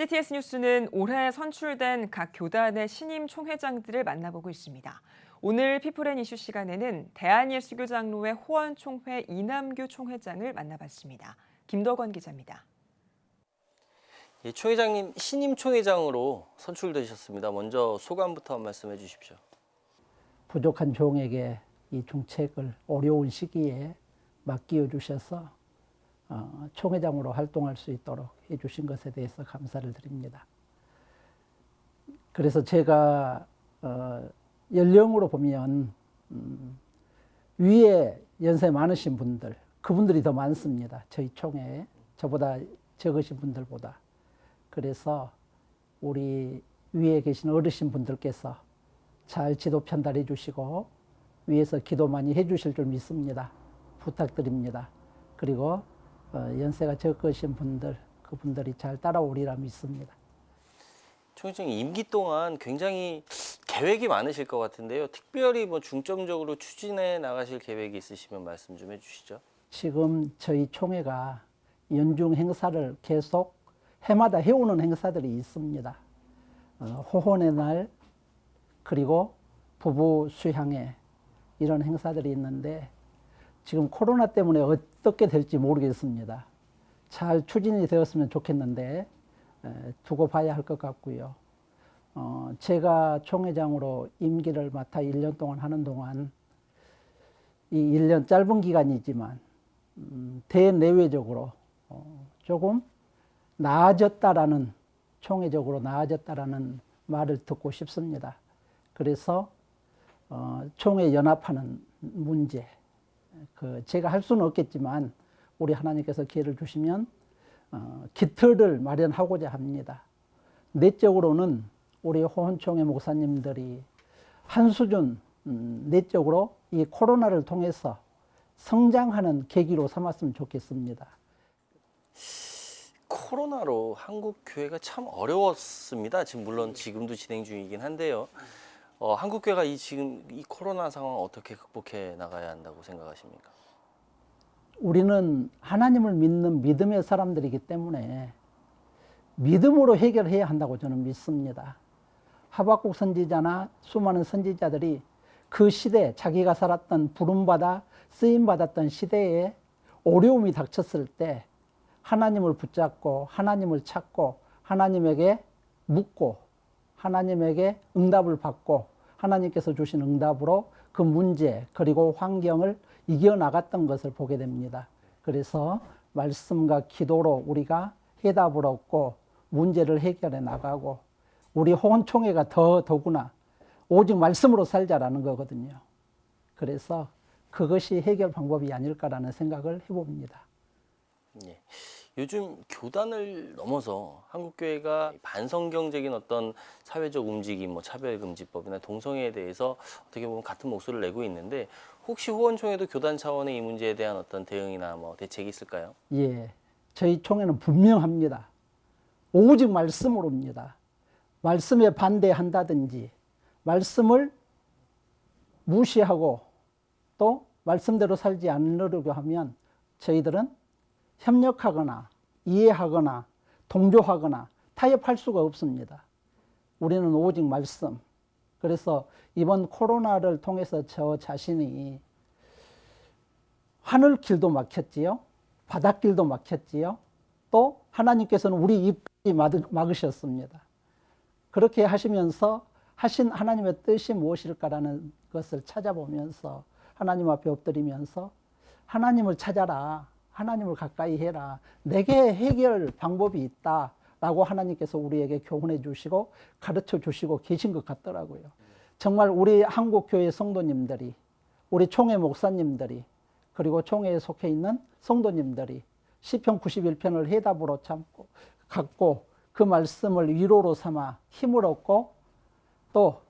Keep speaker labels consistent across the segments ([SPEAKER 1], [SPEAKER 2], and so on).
[SPEAKER 1] CTS 뉴스는 올해 선출된 각 교단의 신임 총회장들을 만나보고 있습니다. 오늘 피플앤 이슈 시간에는 대한예수교 장로회 호원 총회 이남규 총회장을 만나봤습니다. 김덕원 기자입니다.
[SPEAKER 2] 예, 총 회장님 신임 총회장으로 선출되셨습니다. 먼저 소감부터 한 말씀해 주십시오.
[SPEAKER 3] 부족한 종에게 이 중책을 어려운 시기에 맡기어 주셔서 어, 총회장으로 활동할 수 있도록 해주신 것에 대해서 감사를 드립니다. 그래서 제가 어, 연령으로 보면 음, 위에 연세 많으신 분들 그분들이 더 많습니다. 저희 총회에 저보다 적으신 분들보다 그래서 우리 위에 계신 어르신 분들께서 잘 지도 편달해 주시고 위에서 기도 많이 해 주실 줄 믿습니다. 부탁드립니다. 그리고 어, 연세가 적으신 분들 그분들이 잘 따라오리라 믿습니다.
[SPEAKER 2] 총회장님 임기 동안 굉장히 계획이 많으실 것 같은데요. 특별히 뭐 중점적으로 추진해 나가실 계획이 있으시면 말씀 좀 해주시죠.
[SPEAKER 3] 지금 저희 총회가 연중 행사를 계속 해마다 해오는 행사들이 있습니다. 어, 호혼의 날 그리고 부부 수향회 이런 행사들이 있는데 지금 코로나 때문에 어떻게 될지 모르겠습니다. 잘 추진이 되었으면 좋겠는데 에, 두고 봐야 할 것 같고요. 어, 제가 총회장으로 임기를 맡아 1년 동안 하는 동안 이 1년 짧은 기간이지만 음, 대내외적으로 어, 조금 나아졌다라는 총회적으로 나아졌다라는 말을 듣고 싶습니다. 그래서 어, 총회 연합하는 문제 그 제가 할 수는 없겠지만 우리 하나님께서 기회를 주시면 어, 기틀을 마련하고자 합니다. 내적으로는 우리 호원총회 목사님들이 한 수준 음, 내적으로 이 코로나를 통해서 성장하는 계기로 삼았으면 좋겠습니다.
[SPEAKER 2] 코로나로 한국 교회가 참 어려웠습니다. 지금 물론 지금도 진행 중이긴 한데요. 어, 한국 교회가 이 지금 이 코로나 상황 어떻게 극복해 나가야 한다고 생각하십니까?
[SPEAKER 3] 우리는 하나님을 믿는 믿음의 사람들이기 때문에 믿음으로 해결해야 한다고 저는 믿습니다. 하박국 선지자나 수많은 선지자들이 그 시대 자기가 살았던 부름받아 쓰임 받았던 시대에 어려움이 닥쳤을 때 하나님을 붙잡고 하나님을 찾고 하나님에게 묻고 하나님에게 응답을 받고 하나님께서 주신 응답으로 그 문제 그리고 환경을 이겨나갔던 것을 보게 됩니다. 그래서 말씀과 기도로 우리가 해답을 얻고 문제를 해결해 나가고 우리 호원총회가 더 더구나 오직 말씀으로 살자라는 거거든요. 그래서 그것이 해결 방법이 아닐까라는 생각을 해봅니다.
[SPEAKER 2] 예. 요즘 교단을 넘어서 한국 교회가 반성경적인 어떤 사회적 움직임, 뭐 차별금지법이나 동성애에 대해서 어떻게 보면 같은 목소리를 내고 있는데 혹시 호원총회도 교단 차원의 이 문제에 대한 어떤 대응이나 뭐 대책이 있을까요?
[SPEAKER 3] 예, 저희 총회는 분명합니다. 오직 말씀으로입니다. 말씀에 반대한다든지 말씀을 무시하고 또 말씀대로 살지 않으려고 하면 저희들은 협력하거나 이해하거나 동조하거나 타협할 수가 없습니다. 우리는 오직 말씀. 그래서 이번 코로나를 통해서 저 자신이 하늘길도 막혔지요. 바닷길도 막혔지요. 또 하나님께서는 우리 입이 막으셨습니다. 그렇게 하시면서 하신 하나님의 뜻이 무엇일까라는 것을 찾아보면서 하나님 앞에 엎드리면서 하나님을 찾아라. 하나님을 가까이 해라. 내게 해결 방법이 있다. 라고 하나님께서 우리에게 교훈해 주시고 가르쳐 주시고 계신 것 같더라고요. 정말 우리 한국교회 성도님들이, 우리 총회 목사님들이, 그리고 총회에 속해 있는 성도님들이 시편 91편을 해답으로 참고 갖고 그 말씀을 위로로 삼아 힘을 얻고 또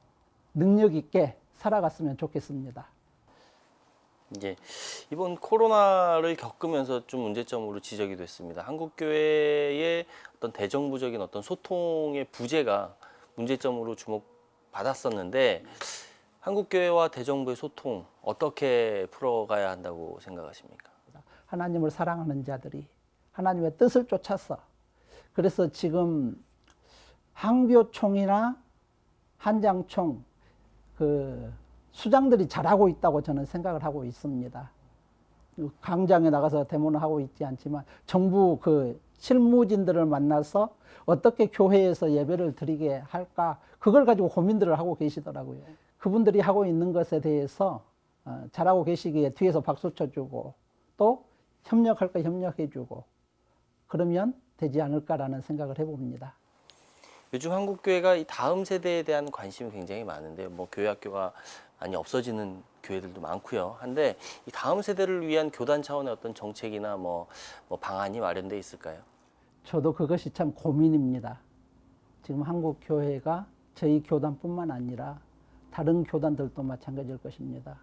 [SPEAKER 3] 능력 있게 살아갔으면 좋겠습니다.
[SPEAKER 2] 이제 이번 코로나를 겪으면서 좀 문제점으로 지적이 됐습니다. 한국 교회의 어떤 대정부적인 어떤 소통의 부재가 문제점으로 주목받았었는데 한국 교회와 대정부의 소통 어떻게 풀어가야 한다고 생각하십니까?
[SPEAKER 3] 하나님을 사랑하는 자들이 하나님의 뜻을 쫓아서 그래서 지금 항교총이나 한장총 그 수장들이 잘하고 있다고 저는 생각을 하고 있습니다. 강장에 나가서 데모는 하고 있지 않지만 정부 그 실무진들을 만나서 어떻게 교회에서 예배를 드리게 할까 그걸 가지고 고민들을 하고 계시더라고요. 그분들이 하고 있는 것에 대해서 어, 잘하고 계시기에 뒤에서 박수 쳐주고 또 협력할 거 협력해주고 그러면 되지 않을까라는 생각을 해봅니다.
[SPEAKER 2] 요즘 한국 교회가 이 다음 세대에 대한 관심이 굉장히 많은데 뭐 교회 학교가 많이 없어지는 교회들도 많고요. 한데 이 다음 세대를 위한 교단 차원의 어떤 정책이나 뭐, 뭐 방안이 마련돼 있을까요?
[SPEAKER 3] 저도 그것이 참 고민입니다. 지금 한국 교회가 저희 교단뿐만 아니라 다른 교단들도 마찬가지일 것입니다.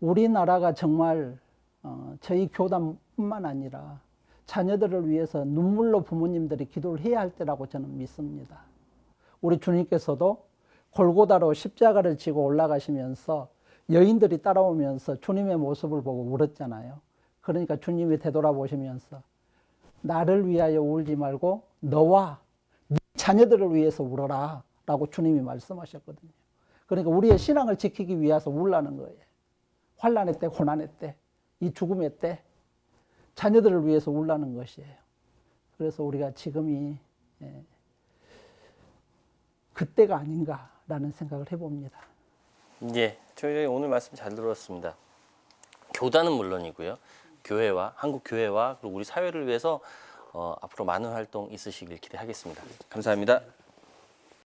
[SPEAKER 3] 우리나라가 정말 어, 저희 교단뿐만 아니라 자녀들을 위해서 눈물로 부모님들이 기도를 해야 할 때라고 저는 믿습니다. 우리 주님께서도 골고다로 십자가를 지고 올라가시면서 여인들이 따라오면서 주님의 모습을 보고 울었잖아요. 그러니까 주님이 되돌아보시면서 나를 위하여 울지 말고 너와 네 자녀들을 위해서 울어라 라고 주님이 말씀하셨거든요. 그러니까 우리의 신앙을 지키기 위해서 울라는 거예요. 환란의 때, 고난의 때, 이 죽음의 때 자녀들을 위해서 울라는 것이에요. 그래서 우리가 지금이 예, 그때가 아닌가 라는 생각을 해봅니다.
[SPEAKER 2] 예, 저희 오늘 말씀 잘 들었습니다. 교단은 물론이고요. 교회와 한국 교회와 그리고 우리 사회를 위해서 어, 앞으로 많은 활동 있으시길 기대하겠습니다. 감사합니다.